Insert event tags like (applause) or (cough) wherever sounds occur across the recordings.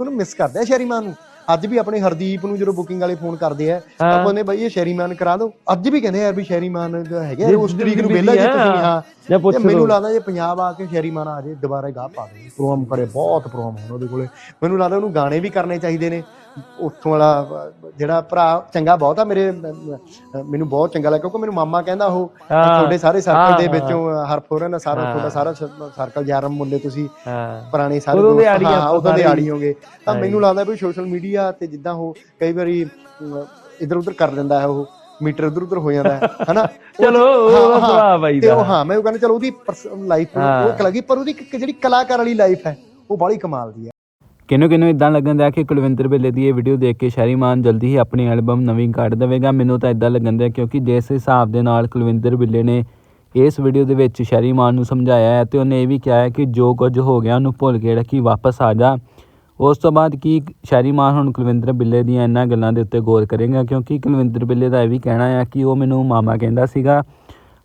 ਉਹਨੂੰ ਮਿਸ ਕਰਦੇ ਆ ਸ਼ੈਰੀਮਾਨ ਨੂੰ। ਅੱਜ ਵੀ ਆਪਣੇ ਹਰਦੀਪ ਨੂੰ ਜਦੋਂ ਬੁਕਿੰਗ ਵਾਲੇ ਫੋਨ ਕਰਦੇ ਆ। ਆਪਾਂ ਨੇ ਬਾਈ ਇਹ ਸ਼ੈਰੀਮਾਨ ਕਰਾ ਦਿਓ ਅੱਜ ਵੀ ਕਹਿੰਦੇ ਆ ਯਾਰ ਵੀ ਸ਼ੈਰੀਮਾਨ ਹੈਗੇ ਉਸ ਤਰੀਕ ਨੂੰ ਵਿਹਲਾ ਜੇ ਤੁਸੀਂ ਹਾਂ ਜਾਂ ਪੁੱਛ ਤੇ ਮੈਨੂੰ। ਲੱਗਦਾ ਜੇ ਪੰਜਾਬ ਆ ਕੇ ਸ਼ੈਰੀਮਾਨ ਆ ਜੇ ਦੁਬਾਰਾ ਗਾਹ ਪਾ ਦੇ ਪ੍ਰੋਗਰਾਮ ਕਰੇ ਬਹੁਤ ਪ੍ਰੋਗਰਾਮ ਹੋਣ ਉਹਦੇ ਕੋਲੇ ਮੈਨੂੰ ਲੱਗਦਾ ਉਹਨੂੰ ਗਾਣੇ ਵੀ ਕਰਨੇ ਚਾਹੀਦੇ ਨੇ ਉੱਥੋਂ ਵਾਲਾ ਜਿਹੜਾ ਭਰਾ ਚੰਗਾ ਬਹੁਤ ਆ ਮੇਰੇ ਮੈਨੂੰ ਬਹੁਤ ਚੰਗਾ ਲੱਗਾ ਕਿਉਂਕਿ ਮੈਨੂੰ ਮਾਮਾ ਕਹਿੰਦਾ ਉਹ। ਤੁਹਾਡੇ ਸਾਰੇ ਸਰਕਲ ਦੇ ਵਿੱਚੋਂ ਹਰਫੋਰਨ ਸਾਰਾ ਹਾਂ। ਤੁਹਾਡਾ ਸਾਰਾ ਸਰਕਲ ਯਾਰਮ ਮੁੰਡੇ ਤੁਸੀਂ ਪੁਰਾਣੇ ਸਾਰੇ ਦੇ ਦੋਸਤ, ਹਾਂ ਉਦੋਂ ਦੇ ਸਾਰੇ। ਆੜੀ ਹੋਗੇ ਤਾਂ ਮੈਨੂੰ ਲੱਗਦਾ ਵੀ ਸੋਸ਼ਲ ਮੀਡੀਆ ਤੇ ਜਿੱਦਾਂ ਉਹ ਕਈ ਵਾਰੀ ਇਧਰ ਉਧਰ ਕਰ ਦਿੰਦਾ ਹੈ ਉਹ ਮੀਟਰ ਉਧਰ ਉਧਰ ਹੋ ਜਾਂਦਾ ਹੈ ਹਨਾ? (laughs) ਚਲੋ ਉਹ ਹਾਂ, ਹਾਂ, ਭਰਾ ਬਾਈ ਤੇ ਉਹ ਹਾਂ ਮੈਂ ਉਹ ਕਹਿੰਦਾ ਚਲੋ ਉਹਦੀ ਲਾਈਫ। ਉਹ ਇੱਕ ਲੱਗੀ ਪਰ ਉਹਦੀ ਇੱਕ ਜਿਹੜੀ ਕਲਾਕਾਰ ਵਾਲੀ ਲਾਈਫ ਹੈ ਉਹ ਬੜੀ ਕਮਾਲ ਦੀ ਹੈ। ਕਿਨੂੰ ਕਿਨੂੰ ਇਦਾਂ ਲੱਗਣ ਦਿਆ ਕਿ ਕੁਲਵਿੰਦਰ ਬਿੱਲੇ ਦੀ ਇਹ ਵੀਡੀਓ ਦੇਖ ਕੇ ਸ਼ੈਰੀਮਾਨ ਜਲਦੀ ਹੀ ਆਪਣੀ ਐਲਬਮ ਨਵੀਂ ਕੱਢ ਦੇਵੇਗਾ? ਮੈਨੂੰ ਤਾਂ ਇਦਾਂ ਲੱਗਣ ਦਿਆ ਕਿਉਂਕਿ ਜਿਸ ਹਿਸਾਬ ਦੇ ਨਾਲ ਕੁਲਵਿੰਦਰ ਬਿੱਲੇ ਨੇ ਇਸ ਵੀਡੀਓ ਦੇ ਵਿੱਚ ਸ਼ੈਰੀਮਾਨ ਨੂੰ ਸਮਝਾਇਆ ਹੈ ਤੇ ਉਹਨੇ ਇਹ ਵੀ ਕਿਹਾ ਹੈ ਕਿ ਜੋ ਕੁਝ ਹੋ ਗਿਆ ਉਹਨੂੰ ਭੁੱਲ ਕੇ ਕਿ ਵਾਪਸ ਆ ਜਾ। ਉਸ ਤੋਂ ਬਾਅਦ ਕੀ ਸ਼ੈਰੀਮਾਨ ਹੁਣ ਕੁਲਵਿੰਦਰ ਬਿੱਲੇ ਦੀਆਂ ਇਹਨਾਂ ਗੱਲਾਂ ਦੇ ਉੱਤੇ ਗੌਰ ਕਰੇਗਾ? ਕਿਉਂਕਿ ਕੁਲਵਿੰਦਰ ਬਿੱਲੇ ਦਾ ਇਹ ਵੀ ਕਹਿਣਾ ਆ ਕਿ ਉਹ ਮੈਨੂੰ ਮਾਮਾ ਕਹਿੰਦਾ ਸੀਗਾ।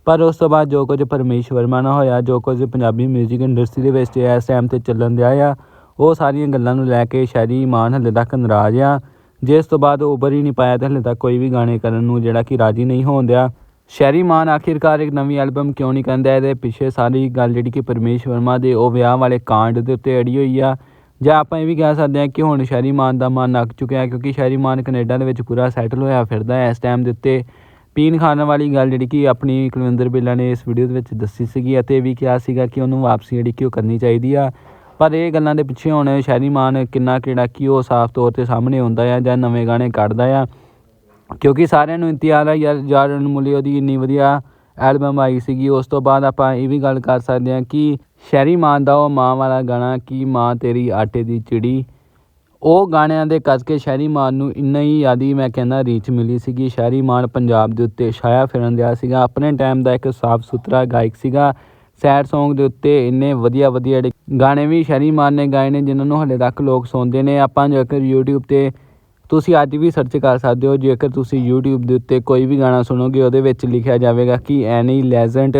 ਪਰ ਉਸ ਤੋਂ ਬਾਅਦ ਜੋ ਕੁਝ ਪਰਮੇਸ਼ ਵਰਮਾ ਨਾਲ ਹੋਇਆ, ਜੋ ਕੁਝ ਪੰਜਾਬੀ 뮤직 ਇੰਡਸਟਰੀ ਦੇ ਵਿੱਚ ਇਸ ਟਾਈਮ ਤੇ ਚੱਲਣ ਦਿਆ ਆ, ਉਹ ਸਾਰੀਆਂ ਗੱਲਾਂ ਨੂੰ ਲੈ ਕੇ ਸ਼ੈਰੀ ਮਾਨ ਹਲੇ ਤੱਕ ਨਾਰਾਜ਼ ਆ। ਜਿਸ ਤੋਂ ਬਾਅਦ ਉਭਰ ਹੀ ਨਹੀਂ ਪਾਇਆ ਤੇ ਹਲੇ ਤੱਕ ਕੋਈ ਵੀ ਗਾਣੇ ਕਰਨ ਨੂੰ ਜਿਹੜਾ ਕਿ ਰਾਜੀ ਨਹੀਂ ਹੋਣ ਦਿਆ। ਸ਼ੈਰੀ ਮਾਨ ਆਖਿਰਕਾਰ ਇੱਕ ਨਵੀਂ ਐਲਬਮ ਕਿਉਂ ਨਹੀਂ ਕਹਿੰਦਾ? ਇਹਦੇ ਪਿੱਛੇ ਸਾਰੀ ਗੱਲ ਜਿਹੜੀ ਕਿ ਪਰਮੇਸ਼ ਵਰਮਾ ਦੇ ਉਹ ਵਿਆਹ ਵਾਲੇ ਕਾਂਡ ਦੇ ਉੱਤੇ ਅੜੀ ਹੋਈ ਆ। ਜਾਂ ਆਪਾਂ ਇਹ ਵੀ ਕਹਿ ਸਕਦੇ ਹਾਂ ਕਿ ਹੁਣ ਸ਼ਹਿਰੀ ਮਾਨ ਦਾ ਮਨ ਅੱਕ ਚੁੱਕਿਆ ਕਿਉਂਕਿ ਸ਼ਹਿਰੀ ਮਾਨ ਕੈਨੇਡਾ ਦੇ ਵਿੱਚ ਪੂਰਾ ਸੈਟਲ ਹੋਇਆ, ਫਿਰਦਾ ਇਸ ਟਾਈਮ ਦੇ ਉੱਤੇ। ਪੀਣ ਖਾਣ ਵਾਲੀ ਗੱਲ ਜਿਹੜੀ ਕਿ ਆਪਣੀ ਕੁਲਵਿੰਦਰ ਬਿੱਲਾ ਨੇ ਇਸ ਵੀਡੀਓ ਦੇ ਵਿੱਚ ਦੱਸੀ ਸੀਗੀ ਅਤੇ ਇਹ ਵੀ ਕਿਹਾ ਸੀਗਾ ਕਿ ਉਹਨੂੰ ਵਾਪਸੀ ਜਿਹੜੀ ਕਿ ਉਹ ਕਰਨੀ ਚਾਹੀਦੀ ਆ। ਪਰ ਇਹ ਗੱਲਾਂ ਦੇ ਪਿੱਛੇ ਹੁਣ ਸ਼ਹਿਰੀ ਮਾਨ ਕਿੰਨਾ ਕਿਹੜਾ ਕਿ ਉਹ ਸਾਫ਼ ਤੌਰ ਤੇ ਸਾਹਮਣੇ ਆਉਂਦਾ ਆ ਜਾਂ ਨਵੇਂ ਗਾਣੇ ਕੱਢਦਾ ਆ। ਕਿਉਂਕਿ ਸਾਰਿਆਂ ਨੂੰ ਇੰਤਜ਼ਾਰ ਆ, ਯਾਰ ਯਾਰ ਅਨਮੁੱਲੀ ਉਹਦੀ ਇੰਨੀ ਵਧੀਆ ਐਲਬਮ ਆਈ ਸੀਗੀ, ਉਸ ਤੋਂ ਬਾਅਦ ਆਪਾਂ ਇਹ ਵੀ ਗੱਲ ਕਰ ਸਕਦੇ ਹਾਂ ਕਿ ਸ਼ਹਿਰੀ ਮਾਨ ਦਾ ਉਹ ਮਾਂ ਵਾਲਾ ਗਾਣਾ ਕਿ ਮਾਂ ਤੇਰੀ ਆਟੇ ਦੀ ਚਿੜੀ, ਉਹ ਗਾਣਿਆਂ ਦੇ ਕਰਕੇ ਸ਼ਹਿਰੀ ਮਾਨ ਨੂੰ ਇੰਨਾ ਹੀ ਜ਼ਿਆਦੀ ਮੈਂ ਕਹਿੰਦਾ ਰੀਚ ਮਿਲੀ ਸੀਗੀ। ਸ਼ਹਿਰੀ ਮਾਨ ਪੰਜਾਬ ਦੇ ਉੱਤੇ ਛਾਇਆ ਫਿਰਨ ਦਿਆ ਸੀਗਾ, ਆਪਣੇ ਟਾਈਮ ਦਾ ਇੱਕ ਸਾਫ਼ ਸੁਥਰਾ ਗਾਇਕ ਸੀਗਾ। ਸੈਡ Song ਦੇ ਉੱਤੇ ਇੰਨੇ ਵਧੀਆ ਵਧੀਆ ਜਿਹੜੇ ਗਾਣੇ ਵੀ ਸ਼ਹਿਰੀ ਮਾਨ ਨੇ ਗਾਏ ਨੇ, ਜਿਨ੍ਹਾਂ ਨੂੰ ਹਲੇ ਤੱਕ ਲੋਕ ਸੁਣਦੇ ਨੇ। ਆਪਾਂ ਜੇਕਰ YouTube ਤੇ ਤੁਸੀਂ ਅੱਜ ਵੀ ਸਰਚ ਕਰ ਸਕਦੇ ਹੋ, ਜੇਕਰ ਤੁਸੀਂ YouTube ਦੇ ਉੱਤੇ ਕੋਈ ਵੀ ਗਾਣਾ ਸੁਣੋਗੇ, ਉਹਦੇ ਵਿੱਚ ਲਿਖਿਆ ਜਾਵੇਗਾ ਕਿ ਐਨੀ ਲੈਜੈਂਡ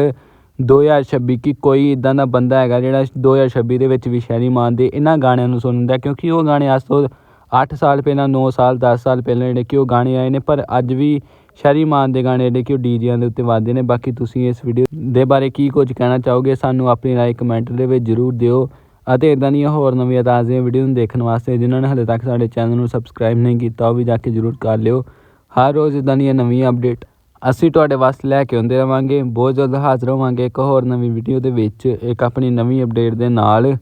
2026 ਕਿ ਕੋਈ ਇਦਾਂ ਦਾ ਬੰਦਾ ਹੈਗਾ ਜਿਹੜਾ 2026 ਦੇ ਵਿੱਚ ਵੀ ਸ਼ੈਰੀ ਮਾਨ ਦੇ ਇਹਨਾਂ ਗਾਣਿਆਂ ਨੂੰ ਸੁਣਦਾ ਕਿਉਂਕਿ ਉਹ ਗਾਣੇ ਅੱਜ ਤੋਂ 8 ਸਾਲ ਪਹਿਲਾਂ 9 ਸਾਲ 10 ਸਾਲ ਪਹਿਲਾਂ ਜਿਹੜੇ ਕਿ ਉਹ ਗਾਣੇ ਆਏ ਨੇ, ਪਰ ਅੱਜ ਵੀ ਸ਼ੈਰੀ ਮਾਨ ਦੇ ਗਾਣੇ ਜਿਹੜੇ ਕਿ ਉਹ ਡੀਜਿਆਂ ਦੇ ਉੱਤੇ ਵੱਜਦੇ ਨੇ। ਬਾਕੀ ਤੁਸੀਂ ਇਸ ਵੀਡੀਓ ਦੇ ਬਾਰੇ ਕੀ ਕੁਝ ਕਹਿਣਾ ਚਾਹੋਗੇ, ਸਾਨੂੰ ਆਪਣੀ ਰਾਏ ਕਮੈਂਟ ਦੇ ਵਿੱਚ ਜ਼ਰੂਰ ਦਿਓ। ਅਤੇ ਇਦਾਂ ਦੀਆਂ ਹੋਰ ਨਵੀਆਂ ਤਾਜ਼ੀਆਂ ਵੀਡੀਓ ਨੂੰ ਦੇਖਣ ਵਾਸਤੇ ਜਿਨ੍ਹਾਂ ਨੇ ਹਲੇ ਤੱਕ ਸਾਡੇ ਚੈਨਲ ਨੂੰ ਸਬਸਕ੍ਰਾਈਬ ਨਹੀਂ ਕੀਤਾ, ਉਹ ਵੀ ਜਾ ਕੇ ਜ਼ਰੂਰ ਕਰ ਲਿਓ। ਹਰ ਰੋਜ਼ ਇਦਾਂ ਦੀਆਂ ਨਵੀਆਂ ਅਪਡੇਟ ਅਸੀਂ ਤੁਹਾਡੇ ਵਾਸਤੇ ਲੈ ਕੇ ਆਉਂਦੇ ਰਵਾਂਗੇ। ਬਹੁਤ ਜਲਦ ਹਾਜ਼ਰ ਹੋਵਾਂਗੇ ਇੱਕ ਹੋਰ ਨਵੀਂ ਵੀਡੀਓ ਦੇ ਵਿੱਚ, ਇੱਕ ਆਪਣੀ ਨਵੀਂ ਅਪਡੇਟ ਦੇ ਨਾਲ।